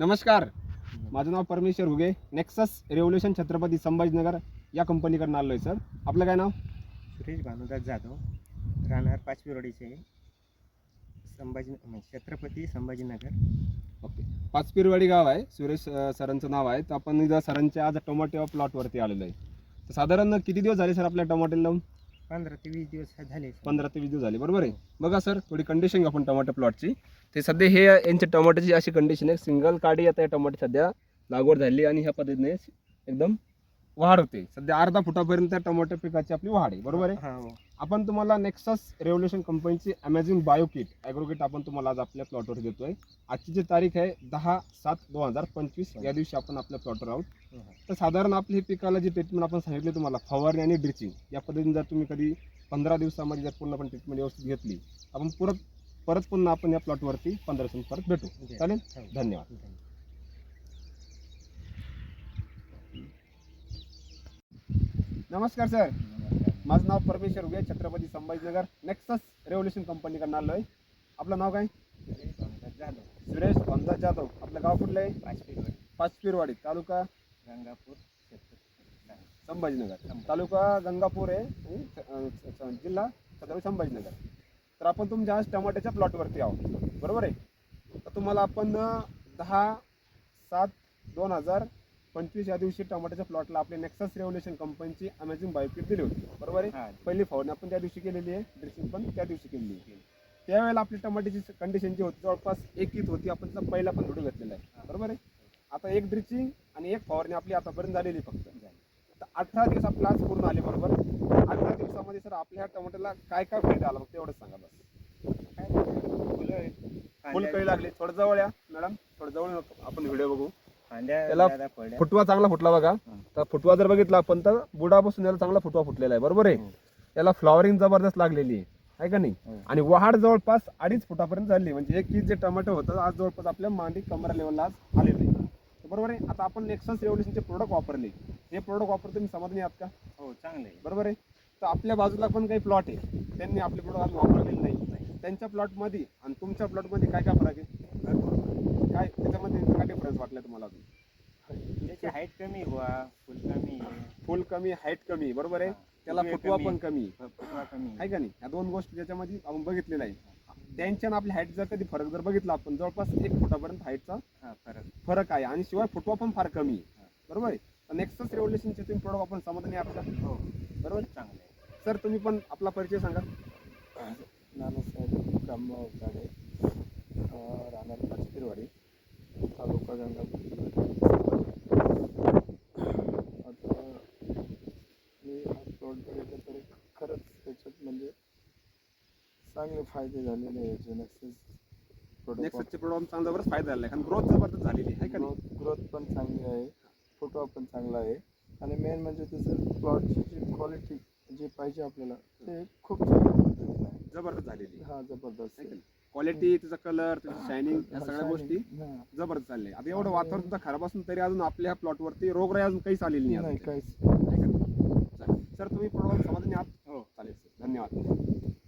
नमस्कार. माझं नाव परमेश्वर हुगे. नेक्सस रेव्होल्युशन छत्रपती संभाजीनगर या कंपनीकडून आलो आहे सर आपलं काय नाव? सुरेश भानुदास जाधव राहणार पाचवीरोडीचे संभाजी म्हणजे छत्रपती संभाजीनगर. ओके. पाचपिरवाडी गाव आहे. सुरेश अं, सरांचं नाव आहे. तर आपण इथं सरांच्या आज टोमॅटो प्लॉटवरती आलेलो आहे. तर साधारण किती दिवस झाले सर आपल्या टोमॅटो लावून? पंधरा ते वीस दिवस झाले. पंधरा ते वीस दिवस झाले. बरोबर आहे. बघा सर थोडी कंडिशन आपण टोमॅटो प्लॉटची ते सध्या हे यांच्या टोमॅटोची अशी कंडिशन आहे. सिंगल काडी आता या टोमॅटो सध्या लागवड झाली आणि ह्या पद्धतीने एकदम वाढ होते. सध्या अर्धा फुटापर्यंत त्या टोमॅटो पिकाची आपली वाढ आहे. बरोबर आहे? हो. आपण तुम्हाला नेक्सस रेव्होल्युशन कंपनीची amazing bio kit agro kit आपण तुम्हाला आज आपल्या प्लॉटवर देतोय. आजची जी तारीख आहे दहा सात दोन हजार पंचवीस. या दिवशी आपण आपल्या प्लॉटवर आहोत. तर साधारण आपली ही पिकाला जी ट्रीटमेंट आपण सांगितली तुम्हाला फवारणी आणि ड्रिचिंग या पद्धतीने जर तुम्ही कधी पंधरा दिवसामध्ये जर पूर्णपणे ट्रीटमेंट व्यवस्थित घेतली आपण परत परत पुन्हा आपण या प्लॉटवरती पंधरा दिवसांनी परत भेटू. चालेल? हो. धन्यवाद. नमस्कार सर माझं नाव परमेश्वर उगे छत्रपती संभाजीनगर नेक्सस रेव्होल्युशन कंपनीकडून आलो आहे आपलं नाव काय? सुरेश भानुदास जाधव. सुरेश जाधव आपलं गाव कुठलं आहे? पाचवीरोडी पाचपीरवाडी. तालुका? गंगापूर संभाजीनगर. तालुका गंगापूर आहे. आणि जिल्हा छत्रपती संभाजीनगर. तर आपण तुमच्या आज टमाट्याच्या प्लॉटवरती आहोत. बरोबर आहे? तर तुम्हाला आपण दहा सात दोन हजार पंचवीस या दिवशी टमाट्याच्या प्लॉटला आपली नेक्सस रेव्होल्युशन कंपनीची अमेझिंग बायोकिट दिली होती. बरोबर आहे? पहिली फवारणी आपण त्या दिवशी केलेली आहे. ड्रेसिंग पण त्या दिवशी केलेली आहे. त्यावेळेला आपली टमाट्याची कंडिशन जी होती जवळपास एक ईद होती. आपण त्याचा पहिला पण व्हिडिओ घेतलेला आहे. बरोबर आहे? आता एक ड्रिचिंग आणि एक फवारणी आपली आतापर्यंत झालेली फक्त. आता अठरा दिवस आपला आज पूर्ण आले बरोबर? अठरा दिवसामध्ये सर आपल्या ह्या टमाट्याला काय काय फायदा आला? फक्त एवढंच सांगा बस. काय फुलं कळी लागली? थोडं जवळ या मॅडम. थोडं जवळ. आपण व्हिडिओ बघू. त्याला. फुटवा चांगला फुटला बघा. तर फुटवा जर बघितला आपण तर बुडापासून याला चांगला फुटवा फुटलेला आहे. बरोबर आहे? हो. याला फ्लॉवरिंग जबरदस्त लागलेली आहे. आहे का नाही? हो. आणि वाढ जवळपास अडीच फुटापर्यंत झाली. म्हणजे एक किस जे टोमॅटो होतं आज जवळपास आपल्या मांडी कमरा लेवलला आज आलेलं आहे. बरोबर आहे? आता आपण नेक्सस रेव्होल्युशनचे प्रोडक्ट वापरले. हे प्रोडक्ट वापरतो तुम्ही समाधानी आहात का? हो चांगलं बरोबर आहे? तर आपल्या बाजूला पण काही प्लॉट आहे. त्यांनी आपले प्रोडक्ट आज वापरलेले नाही. त्यांच्या प्लॉटमध्ये आणि तुमच्या प्लॉटमध्ये काय काय फरक आहे? काय त्याच्यामध्ये काय डिफरन्स वाटला तुम्हाला अजून? त्याची हाईट कमी व्हा फुल कमी फुल कमी हाईट कमी बरोबर आहे? हा. त्याला फुटवे. पण कमी फुटवा कमी आहे. का नाही? या दोन गोष्टी त्याच्यामध्ये आपण बघितलेल्या आहे त्यांच्या आणि आपल्या हाईट जर कधी फरक जर बघितला आपण जवळपास एक फुटापर्यंत हाईटचा हा फरक. फरक आहे. आणि शिवाय फुटवा पण फार कमी आहे. हा. बरोबर आहे? नेक्सस रेव्होल्युशनचे तुम्ही प्रोडक्ट आपण समाधानी का? हो. बरोबर? चांगलं आहे. सर तुम्ही पण आपला परिचय सांगा. रामभाऊ गाडे राहणार पाचपिरवाडी तालुका गंगापूर आता मी हा प्लॉट बघितला तर खरंच त्याच्यात म्हणजे चांगले फायदे झालेले आहे जे नेक्सस प्रोडक्ट नेक्ससचे प्रोडक्ट चांगला जबरदस्त फायदा झाला आहे कारण ग्रोथ जबरदस्त झालेली आहे है का नाही? ग्रोथ ग्रोथ पण चांगली आहे फुटवा पण चांगला आहे. आणि मेन म्हणजे त्याचं प्लॉटची जी क्वालिटी जी पाहिजे आपल्याला ते खूप चांगल्या पद्धतीने आहे. जबरदस्त झालेली हा जबरदस्त आहे. क्वालिटी त्याचा कलर त्याची शायनिंग या सगळ्या. गोष्टी हा. जबरदस्त चालले आता एवढं वातावरण सुद्धा खराब असून तरी अजून आपल्या प्लॉटवरती रोगराई अजून काहीच आलेली नाही नाही. काहीच. सर तुम्ही प्रोडक्ट समाधानी आहात हो चालेल सर धन्यवाद